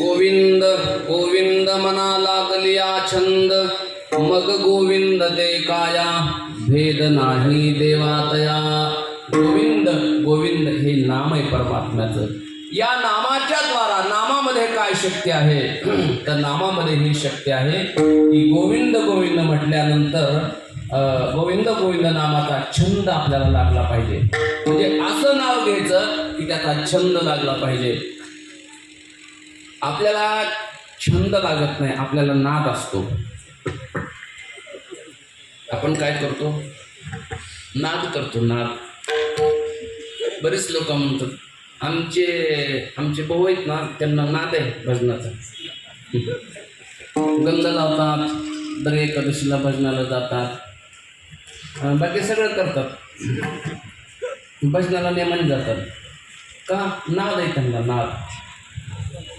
गोविंद गोविंद मना लागली छंद मग गोविंद ते काया भेद नाही देवातया गोविंद गोविंद हे नाम आहे परमात्म्याचं या नामाच्या द्वारा नामामध्ये काय शक्य आहे? तर नामामध्ये ही शक्य आहे. की गोविंद गोविंद म्हटल्यानंतर गोविंद गोविंद नामाचा छंद आपल्याला लागला पाहिजे. म्हणजे असं नाव घ्यायचं त्याचा छंद लागला पाहिजे. आपल्याला छंद लागत नाही आपल्याला नाद असतो. आपण काय करतो? नाद करतो नाद. बरेच लोक म्हणतात आमचे आमचे भाऊ आहेत ना त्यांना नाद आहे भजनाचा. गंध लावतात दर एकादशीला भजनाला जातात. बाकी सगळं करतात. भजनाला नेमाने जातात. का? नाद आहे त्यांना नाद